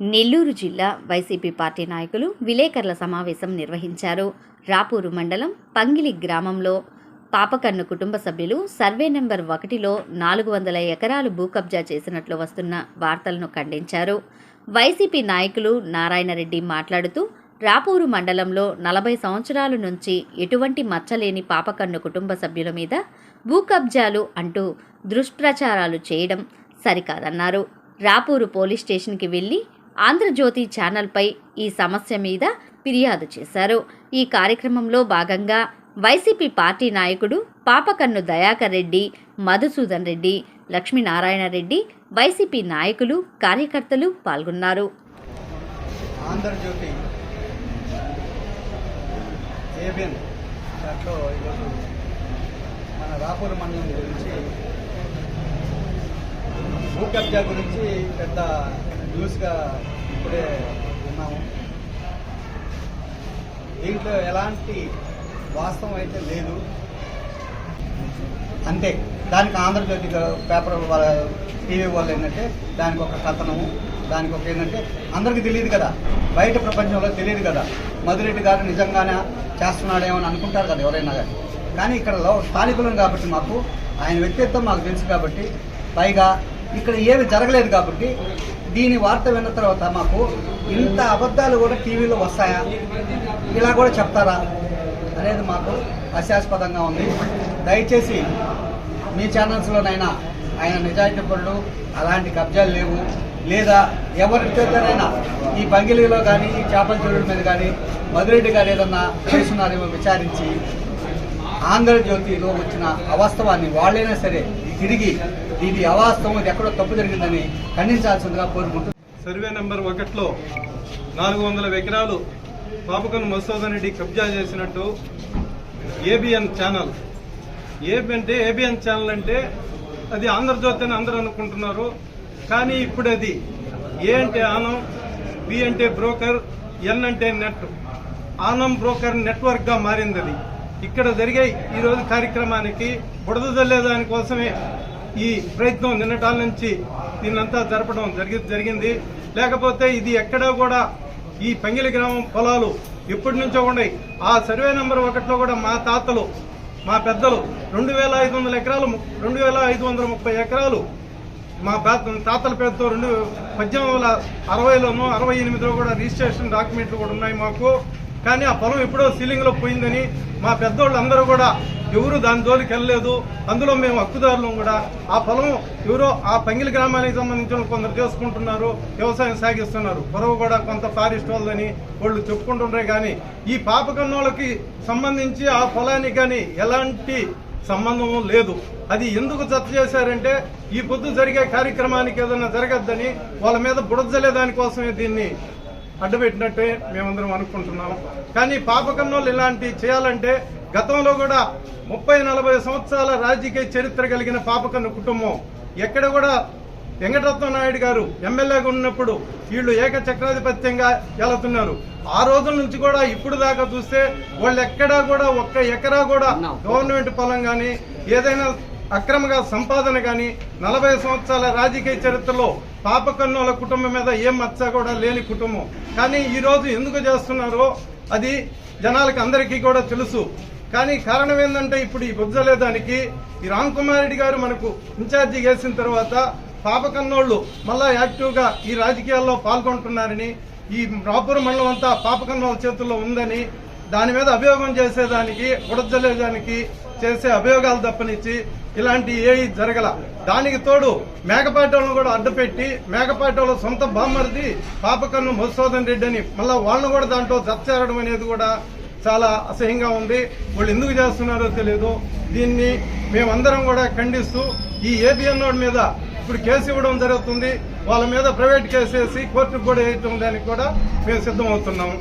నెల్లూరు జిల్లా YCP party నాయకులు విలేకరుల సమావేశం నిర్వహించారు. రాపూరు మండలం పంగిలి గ్రామంలో పాపకన్ను కుటుంబ సభ్యులు సర్వే నెంబర్ ఒకటిలో నాలుగు వందల ఎకరాలు భూ కబ్జా చేసినట్లు వస్తున్న వార్తలను ఖండించారు. వైసీపీ నాయకులు నారాయణరెడ్డి మాట్లాడుతూ రాపూరు మండలంలో నలభై సంవత్సరాల నుంచి ఎటువంటి మచ్చలేని పాపకన్ను కుటుంబ సభ్యుల మీద భూ కబ్జాలు అంటూ దుష్ప్రచారాలు చేయడం సరికాదన్నారు. రాపూరు పోలీస్ స్టేషన్కి వెళ్ళి ఆంధ్రజ్యోతి ఛానల్పై ఈ సమస్య మీద ఫిర్యాదు చేశారు. ఈ కార్యక్రమంలో భాగంగా వైసీపీ పార్టీ నాయకుడు పాపకన్ను దయాకర్ రెడ్డి మధుసూదన్ రెడ్డి లక్ష్మీనారాయణ రెడ్డి వైసీపీ నాయకులు కార్యకర్తలు పాల్గొన్నారు. ఆంధ్రజ్యోతి ఏబిఎన్ దాంట్లో ఈరోజు మన రాపూర్ మండలం గురించి భూ కబ్జా గురించి పెద్ద న్యూస్గా ఇప్పుడే ఉన్నాము. దీంట్లో ఎలాంటి వాస్తవం అయితే లేదు. అంతే. దానికి ఆంధ్రజ్యోతి పేపర్ వాళ్ళ టీవీ వాళ్ళు ఏంటంటే దానికి ఒక కథనము దానికి ఒక ఏంటంటే అందరికీ తెలియదు కదా. బయట ప్రపంచంలో తెలియదు కదా. మధురెడ్డి గారు నిజంగానే చేస్తున్నాడేమో అని అనుకుంటారు కదా ఎవరైనా కానీ కానీ ఇక్కడ స్థానికులం కాబట్టి మాకు ఆయన వ్యక్తిత్వం మాకు తెలుసు కాబట్టి పైగా ఇక్కడ ఏమి జరగలేదు కాబట్టి దీని వార్త విన్న తర్వాత మాకు ఇంత అబద్ధాలు కూడా టీవీలో వస్తాయా? ఇలా కూడా చెప్తారా? అనేది మాకు హాస్యాస్పదంగా ఉంది. దయచేసి మీ ఛానల్స్లోనైనా ఆయన నిజాయితీ పనులు అలాంటి కబ్జాలు లేవు. లేదా ఎవరితోనైనా ఈ పంగిలిలో కానీ ఈ చేపల చెరువుల మీద కానీ మధురెడ్డి గారు ఏదన్నా చేస్తున్నారేమో విచారించి ఆంధ్రజ్యోతిలో వచ్చిన అవాస్తవాన్ని వాళ్ళైనా సరే తిరిగి ఇది అవాస్తవం ఇది ఎక్కడో తప్పు జరిగిందని ఖండించాల్సిందిగా కోరుకుంటున్నాను. సర్వే నెంబర్ ఒకటిలో నాలుగు వందల ఎకరాలు పాపకన్ మసూదన్ రెడ్డి కబ్జా చేసినట్టు ఏబిఎన్ ఛానల్. ఏబి అంటే ఏబిఎన్ ఛానల్ అంటే అది ఆంధ్రజ్యోతి అని అందరూ అనుకుంటున్నారు. కానీ ఇప్పుడు అది ఏ అంటే ఆనం బి అంటే బ్రోకర్ ఎన్ అంటే నెట్. ఆనం బ్రోకర్ నెట్వర్క్గా మారింది అది. ఇక్కడ జరిగే ఈ రోజు కార్యక్రమానికి బుడద జల్లే దానికోసమే ఈ ప్రయత్నం నిన్నటాల నుంచి దీన్నంతా జరపడం జరిగి జరిగింది. లేకపోతే ఇది ఎక్కడా కూడా ఈ పంగిలి గ్రామం పొలాలు ఎప్పటి నుంచో ఉన్నాయి. ఆ సర్వే నెంబర్ ఒకటిలో కూడా మా తాతలు మా పెద్దలు రెండు వేల ఐదు వందల ఎకరాలు రెండు వేల ఐదు వందల ముప్పై ఎకరాలు మా తాతల పేరుతో రెండు పద్దెనిమిది వందల అరవైలోనూ అరవై ఎనిమిదిలో కూడా రిజిస్ట్రేషన్ డాక్యుమెంట్లు కూడా ఉన్నాయి మాకు. కానీ ఆ పొలం ఎప్పుడో సీలింగ్లో పోయిందని మా పెద్దోళ్ళందరూ కూడా ఎవరు దాని జోలికి వెళ్ళలేదు. అందులో మేము హక్కుదారులం కూడా. ఆ పొలం ఎవరో ఆ పంగిలి గ్రామానికి సంబంధించిన కొందరు చేసుకుంటున్నారు వ్యవసాయం సాగిస్తున్నారు. పొరవ కూడా కొంత ఫారెస్ట్ వాళ్ళని వాళ్ళు చెప్పుకుంటుండే కానీ ఈ పాపకన్నోళ్ళకి సంబంధించి ఆ పొలానికి కానీ ఎలాంటి సంబంధం లేదు. అది ఎందుకు జత చేశారంటే ఈ పొద్దు జరిగే కార్యక్రమానికి ఏదైనా జరగద్దని వాళ్ళ మీద బుడజలే దానికోసమే దీన్ని అడ్డుపెట్టినట్టే మేమందరం అనుకుంటున్నాం. కానీ పాపకన్నోళ్ళు ఇలాంటి చేయాలంటే గతంలో కూడా ముప్పై నలభై సంవత్సరాల రాజకీయ చరిత్ర కలిగిన పాపకన్ను కుటుంబం ఎక్కడ కూడా వెంకటరత్న నాయుడు గారు ఎమ్మెల్యేగా ఉన్నప్పుడు వీళ్ళు ఏకచక్రాధిపత్యంగా వెళుతున్నారు ఆ రోజుల నుంచి కూడా ఇప్పుడు దాకా చూస్తే వాళ్ళు ఎక్కడా కూడా ఒక్క ఎకరా కూడా గవర్నమెంట్ పొలం కానీ ఏదైనా అక్రమంగా సంపాదన కానీ నలభై సంవత్సరాల రాజకీయ చరిత్రలో పాపకన్నుల కుటుంబం మీద ఏం మచ్చ కూడా లేని కుటుంబం. కానీ ఈరోజు ఎందుకు చేస్తున్నారో అది జనాలకు అందరికీ కూడా తెలుసు. కానీ కారణం ఏంటంటే ఇప్పుడు ఈ బుజ్జలేదానికి ఈ రామ్ కుమార్ రెడ్డి గారు మనకు ఇన్ఛార్జి వేసిన తర్వాత పాపకన్నోళ్ళు మళ్ళా యాక్టివ్గా ఈ రాజకీయాల్లో పాల్గొంటున్నారని ఈ రాపూర్ మండలం అంతా పాపకన్నోళ్ళ చేతుల్లో ఉందని దాని మీద అభియోగం చేసేదానికి ఉడజలేదానికి చేసే అభియోగాలు తప్పనిచ్చి ఇలాంటి ఏ జరగల. దానికి తోడు మేకపాటోళ్ళను కూడా అడ్డుపెట్టి మేకపాటోళ్ళ సొంత బామ్మరిది పాపకన్ను మధుసూదన్ రెడ్డి అని మళ్ళీ వాళ్ళను కూడా దాంట్లో జతచేరడం అనేది కూడా చాలా అసహ్యంగా ఉంది. వాళ్ళు ఎందుకు చేస్తున్నారో తెలియదు దీన్ని మేమందరం కూడా ఖండిస్తూ ఈ ఏబిఎన్ రోడ్ మీద ఇప్పుడు కేసు ఇవ్వడం జరుగుతుంది. వాళ్ళ మీద ప్రైవేట్ కేసు వేసి కోర్టుకు కూడా వేయటం దానికి కూడా మేము సిద్ధమవుతున్నాము.